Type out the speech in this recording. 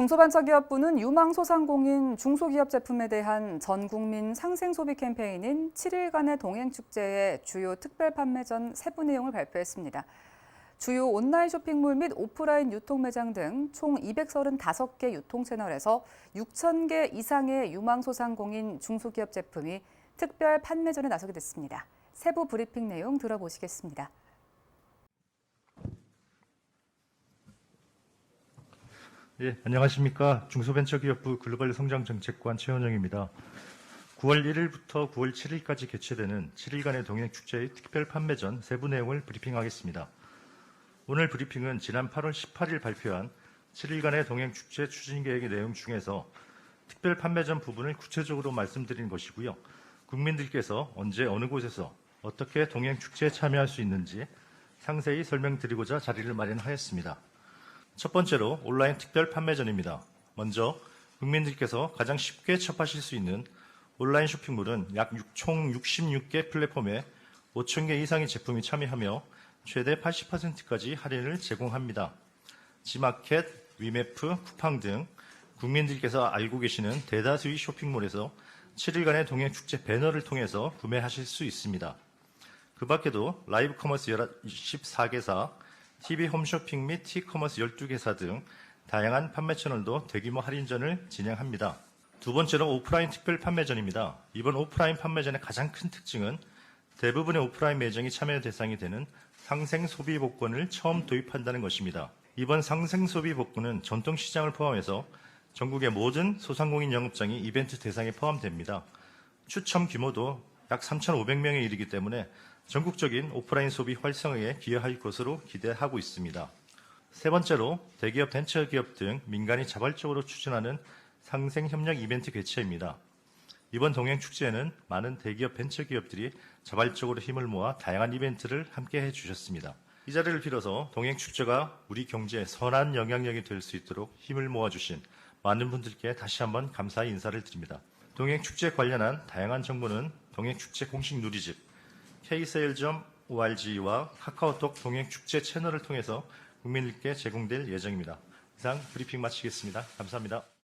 중소벤처기업부는 유망소상공인 중소기업 제품에 대한 전 국민 상생 소비 캠페인인 7일간의 동행축제의 주요 특별 판매전 세부 내용을 발표했습니다. 주요 온라인 쇼핑몰 및 오프라인 유통 매장 등 총 235개 유통 채널에서 6,000개 이상의 유망소상공인 중소기업 제품이 특별 판매전에 나서게 됐습니다. 세부 브리핑 내용 들어보시겠습니다. 예, 안녕하십니까. 중소벤처기업부 글로벌 성장정책관 최원영입니다. 9월 1일부터 9월 7일까지 개최되는 7일간의 동행축제의 특별 판매전 세부 내용을 브리핑하겠습니다. 오늘 브리핑은 지난 8월 18일 발표한 7일간의 동행축제 추진계획의 내용 중에서 특별 판매전 부분을 구체적으로 말씀드린 것이고요. 국민들께서 언제 어느 곳에서 어떻게 동행축제에 참여할 수 있는지 상세히 설명드리고자 자리를 마련하였습니다. 첫 번째로 온라인 특별 판매전입니다. 먼저 국민들께서 가장 쉽게 접하실 수 있는 온라인 쇼핑몰은 약 총 66개 플랫폼에 5,000개 이상의 제품이 참여하며 최대 80%까지 할인을 제공합니다. 지마켓, 위메프, 쿠팡 등 국민들께서 알고 계시는 대다수의 쇼핑몰에서 7일간의 동행축제 배너를 통해서 구매하실 수 있습니다. 그 밖에도 라이브 커머스 14개사, TV 홈쇼핑 및 티커머스 12개사 등 다양한 판매 채널도 대규모 할인전을 진행합니다. 두 번째로 오프라인 특별 판매전입니다. 이번 오프라인 판매전의 가장 큰 특징은 대부분의 오프라인 매장이 참여 대상이 되는 상생 소비 복권을 처음 도입한다는 것입니다. 이번 상생 소비 복권은 전통 시장을 포함해서 전국의 모든 소상공인 영업장이 이벤트 대상에 포함됩니다. 추첨 규모도 약 3,500명에 이르기 때문에 전국적인 오프라인 소비 활성화에 기여할 것으로 기대하고 있습니다. 세 번째로 대기업, 벤처 기업 등 민간이 자발적으로 추진하는 상생 협력 이벤트 개최입니다. 이번 동행 축제에는 많은 대기업, 벤처 기업들이 자발적으로 힘을 모아 다양한 이벤트를 함께 해 주셨습니다. 이 자리를 빌어서 동행 축제가 우리 경제에 선한 영향력이 될 수 있도록 힘을 모아 주신 많은 분들께 다시 한번 감사의 인사를 드립니다. 동행 축제 관련한 다양한 정보는 동행 축제 공식 누리집 k세일.org와 카카오톡 동행축제 채널을 통해서 국민들께 제공될 예정입니다. 이상 브리핑 마치겠습니다. 감사합니다.